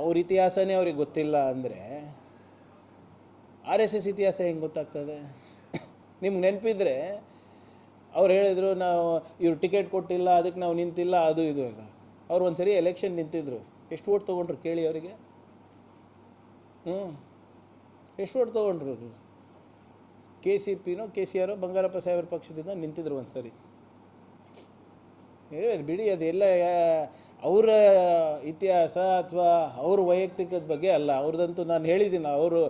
ಅವ್ರ ಇತಿಹಾಸನೇ ಅವ್ರಿಗೆ ಗೊತ್ತಿಲ್ಲ ಅಂದರೆ ಆರ್ ಎಸ್ ಎಸ್ ಇತಿಹಾಸ ಹೆಂಗೆ ಗೊತ್ತಾಗ್ತದೆ? ನಿಮ್ಗೆ ನೆನಪಿದ್ರೆ ಅವ್ರು ಹೇಳಿದರು ನಾವು ಇವ್ರು ಟಿಕೆಟ್ ಕೊಟ್ಟಿಲ್ಲ, ಅದಕ್ಕೆ ನಾವು ನಿಂತಿಲ್ಲ, ಅದು ಇದು ಅಂತ. ಅವ್ರು ಒಂದು ಸರಿ ಎಲೆಕ್ಷನ್ ನಿಂತಿದ್ರು. ಎಷ್ಟು ಓಟ್ ತೊಗೊಂಡ್ರು ಕೇಳಿ ಅವರಿಗೆ? ಹ್ಞೂ ಎಷ್ಟು ಓಟ್ ತೊಗೊಂಡ್ರು ಕೆ ಸಿ ಪಿನೋ, ಕೆ ಸಿ ಆರೋ ಬಂಗಾರಪ್ಪ ಸಾಹೇಬ್ರ ಪಕ್ಷದಿಂದ ನಿಂತಿದ್ರು ಒಂದು ಸರಿ ಬಿಡಿ ಅದೆಲ್ಲ ಅವರ ಇತಿಹಾಸ ಅಥವಾ ಅವ್ರ ವೈಯಕ್ತಿಕದ ಬಗ್ಗೆ ಅಲ್ಲ ಅವ್ರದ್ದಂತೂ ನಾನು ಹೇಳಿದ್ದೀನಿ. ಅವರು,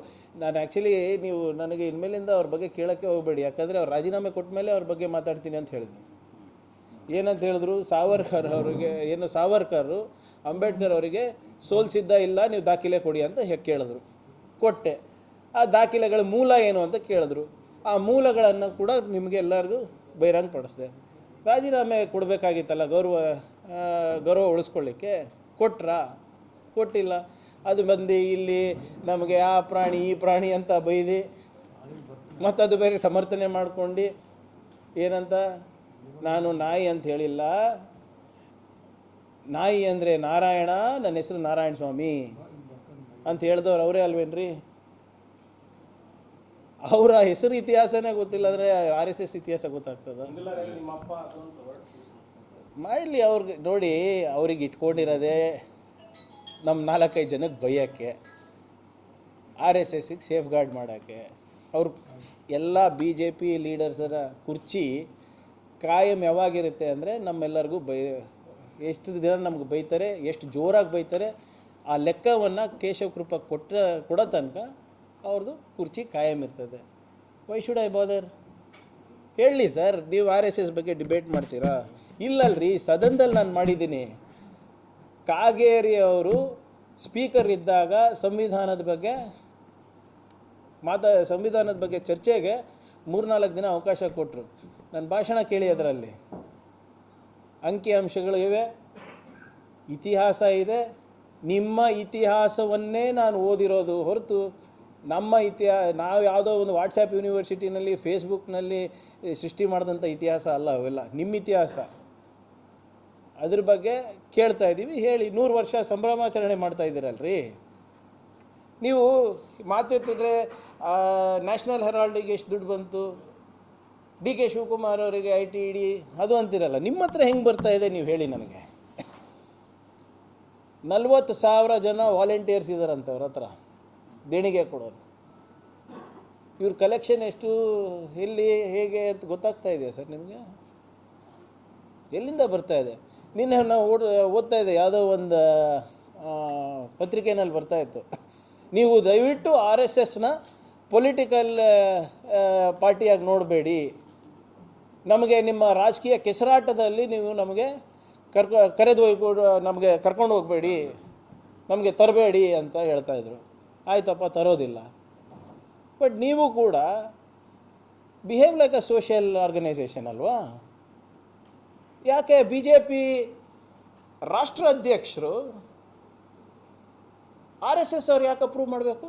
ನಾನು ಆ್ಯಕ್ಚುಲಿ ನೀವು ನನಗೆ ಇನ್ಮೇಲಿಂದ ಅವ್ರ ಬಗ್ಗೆ ಕೇಳೋಕ್ಕೆ ಹೋಗಬೇಡಿ. ಯಾಕಂದರೆ ಅವ್ರು ರಾಜೀನಾಮೆ ಕೊಟ್ಟ ಮೇಲೆ ಅವ್ರ ಬಗ್ಗೆ ಮಾತಾಡ್ತೀನಿ ಅಂತ ಹೇಳಿದ್ರು. ಏನಂತ ಹೇಳಿದ್ರು? ಸಾವರ್ಕರ್ ಅವರಿಗೆ, ಏನು ಸಾವರ್ಕರು, ಅಂಬೇಡ್ಕರ್ ಅವರಿಗೆ ಸೋಲ್ಸಿದ್ದ ಇಲ್ಲ, ನೀವು ದಾಖಲೆ ಕೊಡಿ ಅಂತ ಕೇಳಿದ್ರು. ಕೊಟ್ಟೆ. ಆ ದಾಖಲೆಗಳ ಮೂಲ ಏನು ಅಂತ ಕೇಳಿದ್ರು. ಆ ಮೂಲಗಳನ್ನು ಕೂಡ ನಿಮಗೆ ಎಲ್ಲರಿಗೂ ಬಹಿರಂಗ ಪಡಿಸಿದೆ ರಾಜೀನಾಮೆ ಕೊಡಬೇಕಾಗಿತ್ತಲ್ಲ ಗೌರವ ಗೌರವ ಉಳಿಸ್ಕೊಳ್ಳಿಕ್ಕೆ ಕೊಟ್ರಾ? ಕೊಟ್ಟಿಲ್ಲ. ಅದು ಬಂದು ಇಲ್ಲಿ ನಮಗೆ ಆ ಪ್ರಾಣಿ, ಈ ಪ್ರಾಣಿ ಅಂತ ಬೈದು ಮತ್ತು ಅದು ಬೇರೆ ಸಮರ್ಥನೆ ಮಾಡ್ಕೊಂಡು ಏನಂತ? ನಾನು ನಾಯಿ ಅಂತ ಹೇಳಿಲ್ಲ. ನಾಯಿ ಅಂದರೆ ನಾರಾಯಣ, ನನ್ನ ಹೆಸರು ನಾರಾಯಣ ಸ್ವಾಮಿ ಅಂತ ಹೇಳಿದವ್ರು ಅವರೇ ಅಲ್ವೇನ್ರಿ? ಅವರ ಹೆಸರು ಇತಿಹಾಸನೇ ಗೊತ್ತಿಲ್ಲ ಅಂದರೆ ಆರ್ ಎಸ್ ಎಸ್ ಇತಿಹಾಸ ಗೊತ್ತಾಗ್ತದ. ಮಾಡಲಿ ಅವ್ರಿಗೆ ನೋಡಿ ಅವ್ರಿಗೆ ಇಟ್ಕೊಂಡಿರೋದೇ ನಮ್ಮ ನಾಲ್ಕೈದು ಜನಕ್ಕೆ ಬೈಯೋಕ್ಕೆ ಆರ್ ಎಸ್ ಎಸ್ಸಿಗೆ ಸೇಫ್ ಗಾರ್ಡ್ ಮಾಡೋಕ್ಕೆ, ಅವ್ರು ಎಲ್ಲ ಬಿ ಜೆ ಪಿ ಲೀಡರ್ಸರ ಕುರ್ಚಿ ಕಾಯಂ ಯಾವಾಗಿರುತ್ತೆ ಅಂದರೆ ನಮ್ಮೆಲ್ಲರಿಗೂ ಬೈ, ಎಷ್ಟು ದಿನ ನಮ್ಗೆ ಬೈತಾರೆ, ಎಷ್ಟು ಜೋರಾಗಿ ಬೈತಾರೆ, ಆ ಲೆಕ್ಕವನ್ನು ಕೇಶವ ಕೃಪ ಕೊಟ್ಟ ಕೊಡೋ ತನಕ ಅವ್ರದ್ದು ಕುರ್ಚಿ ಕಾಯಂ ಇರ್ತದೆ. ವೈ ಶುಡ್ ಐ ಬಾದರ್ ಹೇಳಿ ಸರ್ ನೀವು ಆರ್ ಎಸ್ ಎಸ್ ಬಗ್ಗೆ ಡಿಬೇಟ್ ಮಾಡ್ತೀರಾ? ಇಲ್ಲಲ್ರಿ, ಸದನದಲ್ಲಿ ನಾನು ಮಾಡಿದ್ದೀನಿ. ಕಾಗೇರಿ ಅವರು ಸ್ಪೀಕರ್ ಇದ್ದಾಗ ಸಂವಿಧಾನದ ಬಗ್ಗೆ ಮಾತಾ, ಸಂವಿಧಾನದ ಬಗ್ಗೆ ಚರ್ಚೆಗೆ ಮೂರ್ನಾಲ್ಕು ದಿನ ಅವಕಾಶ ಕೊಟ್ಟರು ನನ್ನ ಭಾಷಣ ಕೇಳಿ ಅದರಲ್ಲಿ. ಅಂಕಿ ಅಂಶಗಳು ಇವೆ, ಇತಿಹಾಸ ಇದೆ, ನಿಮ್ಮ ಇತಿಹಾಸವನ್ನೇ ನಾನು ಓದಿರೋದು ಹೊರತು ನಮ್ಮ ಇತಿಹಾ, ನಾವು ಯಾವುದೋ ಒಂದು ವಾಟ್ಸಪ್ ಯೂನಿವರ್ಸಿಟಿನಲ್ಲಿ, ಫೇಸ್ಬುಕ್ನಲ್ಲಿ ಸೃಷ್ಟಿ ಮಾಡಿದಂಥ ಇತಿಹಾಸ ಅಲ್ಲ ಅವೆಲ್ಲ. ನಿಮ್ಮ ಇತಿಹಾಸ. ಅದ್ರ ಬಗ್ಗೆ ಕೇಳ್ತಾ ಇದ್ದೀವಿ. ಹೇಳಿ, ನೂರು ವರ್ಷ ಸಂಭ್ರಮಾಚರಣೆ ಮಾಡ್ತಾ ಇದ್ದೀರಲ್ರಿ? ನೀವು ಮಾತೆತ್ತಿದ್ರೆ ನ್ಯಾಷನಲ್ ಹೆರಾಲ್ಡಿಗೆ ಎಷ್ಟು ದುಡ್ಡು ಬಂತು? ಡಿ ಕೆ ಶಿವಕುಮಾರ್ ಅವರಿಗೆ ಐ ಟಿ ಇಡಿ ಅದು ಅಂತಿರಲ್ಲ, ನಿಮ್ಮ ಹತ್ರ ಹೆಂಗೆ ಬರ್ತಾ ಇದೆ ನೀವು ಹೇಳಿ ನನಗೆ. ನಲ್ವತ್ತು ಸಾವಿರ ಜನ ವಾಲಂಟಿಯರ್ಸ್ ಇದ್ದಾರಂತೆ ಅವ್ರ ಹತ್ರ, ದೇಣಿಗೆ ಕೊಡೋರು. ಇವ್ರ ಕಲೆಕ್ಷನ್ ಎಷ್ಟು, ಎಲ್ಲಿ, ಹೇಗೆ ಅಂತ ಗೊತ್ತಾಗ್ತಾ ಇದೆಯಾ ಸರ್ ನಿಮಗೆ? ಎಲ್ಲಿಂದ ಬರ್ತಾ ಇದೆ? ನಿನ್ನೆ ನಾವು ಓಡ್, ಓದ್ತಾ ಇದ್ದೆ, ಯಾವುದೋ ಒಂದು ಪತ್ರಿಕೆಯಲ್ಲಿ ಪತ್ರಿಕೆನಲ್ಲಿ ಬರ್ತಾ ಇತ್ತು. ನೀವು ದಯವಿಟ್ಟು ಆರ್ ಎಸ್ ಎಸ್ನ ಪೊಲಿಟಿಕಲ್ ಪಾರ್ಟಿಯಾಗಿ ನೋಡಬೇಡಿ. ನಮಗೆ ನಿಮ್ಮ ರಾಜಕೀಯ ಕೆಸರಾಟದಲ್ಲಿ ನೀವು ನಮಗೆ ಕರ್ಕೊ, ಕರೆದು ಹೋಗಿ ನಮಗೆ ಕರ್ಕೊಂಡು ಹೋಗಬೇಡಿ, ನಮಗೆ ತರಬೇಡಿ ಅಂತ ಹೇಳ್ತಾಯಿದ್ರು ಆಯ್ತಪ್ಪ, ತರೋದಿಲ್ಲ. ಬಟ್ ನೀವು ಕೂಡ behave like a social organisation ಅಲ್ವಾ? ಯಾಕೆ ಬಿ ಜೆ ಪಿ ರಾಷ್ಟ್ರ ಅಧ್ಯಕ್ಷರು ಆರ್ ಎಸ್ ಎಸ್ ಅವ್ರು ಯಾಕೆ ಅಪ್ರೂವ್ ಮಾಡಬೇಕು?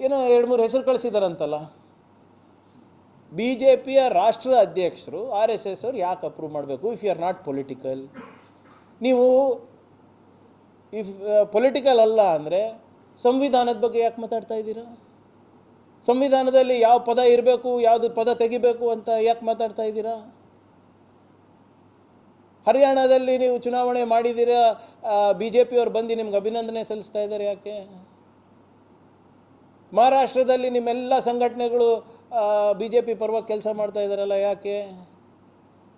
ಏನೋ ಎರಡು ಮೂರು ಹೆಸರು ಕಳಿಸಿದಾರಂತಲ್ಲ. ಬಿ ಜೆ ಪಿಯ ರಾಷ್ಟ್ರ ಅಧ್ಯಕ್ಷರು ಆರ್ ಎಸ್ ಎಸ್ ಅವ್ರು ಯಾಕೆ ಅಪ್ರೂವ್ ಮಾಡಬೇಕು? If you are not political ನೀವು ಇಫ್ ಪೊಲಿಟಿಕಲ್ ಅಲ್ಲ ಅಂದರೆ ಸಂವಿಧಾನದ ಬಗ್ಗೆ ಯಾಕೆ ಮಾತಾಡ್ತಾ ಇದ್ದೀರಾ? ಸಂವಿಧಾನದಲ್ಲಿ ಯಾವ ಪದ ಇರಬೇಕು, ಯಾವುದು ಪದ ತೆಗಿಬೇಕು ಅಂತ ಯಾಕೆ ಮಾತಾಡ್ತಾ ಇದ್ದೀರಾ? ಹರಿಯಾಣದಲ್ಲಿ ನೀವು ಚುನಾವಣೆ ಮಾಡಿದ್ದೀರಾ? ಬಿ ಜೆ ಪಿಯವ್ರು ಬಂದು ನಿಮ್ಗೆ ಅಭಿನಂದನೆ ಸಲ್ಲಿಸ್ತಾ ಇದ್ದಾರೆ ಯಾಕೆ? ಮಹಾರಾಷ್ಟ್ರದಲ್ಲಿ ನಿಮ್ಮೆಲ್ಲ ಸಂಘಟನೆಗಳು ಬಿ ಜೆ ಪಿ ಪರವಾಗಿ ಕೆಲಸ ಮಾಡ್ತಾ ಇದ್ದಾರಲ್ಲ ಯಾಕೆ?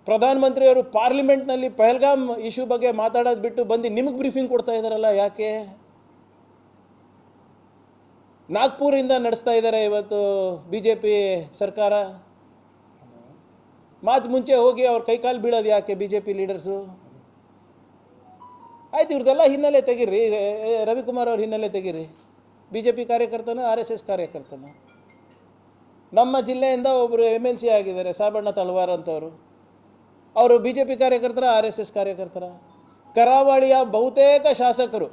ಪ್ರಧಾನಮಂತ್ರಿಯವರು ಪಾರ್ಲಿಮೆಂಟ್ನಲ್ಲಿ ಪಹಲ್ಗಾಮ್ ಇಶ್ಯೂ ಬಗ್ಗೆ ಮಾತಾಡೋದು ಬಿಟ್ಟು ಬಂದು ನಿಮಗೆ ಬ್ರೀಫಿಂಗ್ ಕೊಡ್ತಾ ಇದ್ದಾರಲ್ಲ ಯಾಕೆ? ನಾಗ್ಪುರಿಂದ ನಡೆಸ್ತಾ ಇದ್ದಾರೆ ಇವತ್ತು ಬಿ ಜೆ ಪಿ ಸರ್ಕಾರ. ಮಾತು ಮುಂಚೆ ಹೋಗಿ ಅವ್ರ ಕೈಕಾಲು ಬೀಳೋದು ಯಾಕೆ ಬಿ ಜೆ ಪಿ ಲೀಡರ್ಸು? ಆಯ್ತು ಇವ್ರದ್ದೆಲ್ಲ ಹಿನ್ನೆಲೆ ತೆಗೀರಿ ರವಿಕುಮಾರ್ ಅವ್ರ ಹಿನ್ನೆಲೆ ತೆಗೀರಿ ಬಿ ಜೆ ಪಿ ಕಾರ್ಯಕರ್ತನು, ಆರ್ ಎಸ್ ಎಸ್ ಕಾರ್ಯಕರ್ತನು. ನಮ್ಮ ಜಿಲ್ಲೆಯಿಂದ ಒಬ್ಬರು ಎಂ ಎಲ್ ಸಿ ಆಗಿದ್ದಾರೆ, ಸಾಬಣ್ಣ ತಳವಾರ್ ಅಂತವರು. ಅವರು ಬಿ ಜೆ ಪಿ ಕಾರ್ಯಕರ್ತರ, ಆರ್ ಎಸ್ ಎಸ್ ಕಾರ್ಯಕರ್ತರ. ಕರಾವಳಿಯ ಬಹುತೇಕ ಶಾಸಕರು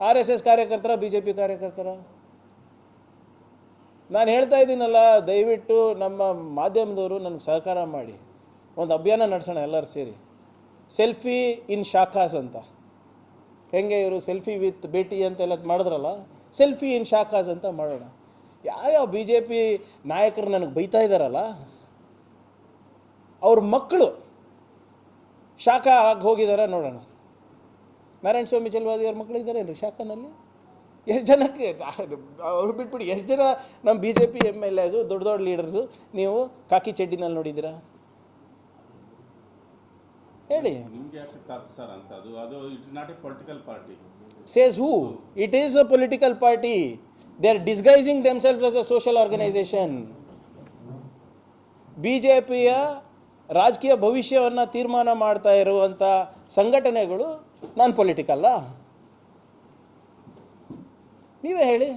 ಆರ್ ಎಸ್ ಎಸ್ ಕಾರ್ಯಕರ್ತರ ಬಿ ಜೆ ಪಿ ಕಾರ್ಯಕರ್ತರ. ನಾನು ಹೇಳ್ತಾ ಇದ್ದೀನಲ್ಲ, ದಯವಿಟ್ಟು ನಮ್ಮ ಮಾಧ್ಯಮದವರು ನನಗೆ ಸಹಕಾರ ಮಾಡಿ. ಒಂದು ಅಭಿಯಾನ ನಡೆಸೋಣ ಎಲ್ಲರೂ ಸೇರಿ. ಸೆಲ್ಫಿ ಇನ್ ಶಾಖಾಸ್ ಅಂತ. ಹೆಂಗೆ ಇವರು ಸೆಲ್ಫಿ ವಿತ್ ಭೇಟಿ ಅಂತೆಲ್ಲ ಮಾಡಿದ್ರಲ್ಲ, ಸೆಲ್ಫಿ ಇನ್ ಶಾಖಾಸ್ ಅಂತ ಮಾಡೋಣ. ಯಾವ್ಯಾವ ಬಿ ಜೆ ಪಿ ನಾಯಕರು ನನಗೆ ಬೈತಾ ಇದ್ದಾರಲ್ಲ, ಅವ್ರ ಮಕ್ಕಳು ಶಾಖ ಆಗಿ ಹೋಗಿದ್ದಾರೆ ನೋಡೋಣ. ನಾರಾಯಣ ಸ್ವಾಮಿ ಚಲ್ವಾದಿ ಅವ್ರ ಮಕ್ಕಳು ರೀ ಶಾಖನಲ್ಲಿ? ಎಷ್ಟು ಜನಕ್ಕೆ? ಅವ್ರು ಬಿಟ್ಬಿಡಿ. ಎಷ್ಟು ಜನ ನಮ್ಮ B J P M L As ದೊಡ್ಡ ದೊಡ್ಡ ಲೀಡರ್ಸು ನೀವು ಕಾಕಿ ಚೆಡ್ಡಿನಲ್ಲಿ ನೋಡಿದ್ದೀರಾ? ಹೇಳಿ. Says who it is a political party they are disguising is as a social organisation. B J ಪಿಯ ರಾಜಕೀಯ ಭವಿಷ್ಯವನ್ನು ತೀರ್ಮಾನ ಮಾಡ್ತಾ ಇರುವಂಥ ಸಂಘಟನೆಗಳು ನಾನ್ ಪೊಲಿಟಿಕಲ್ಲ ನೀವೇ ಹೇಳಿ.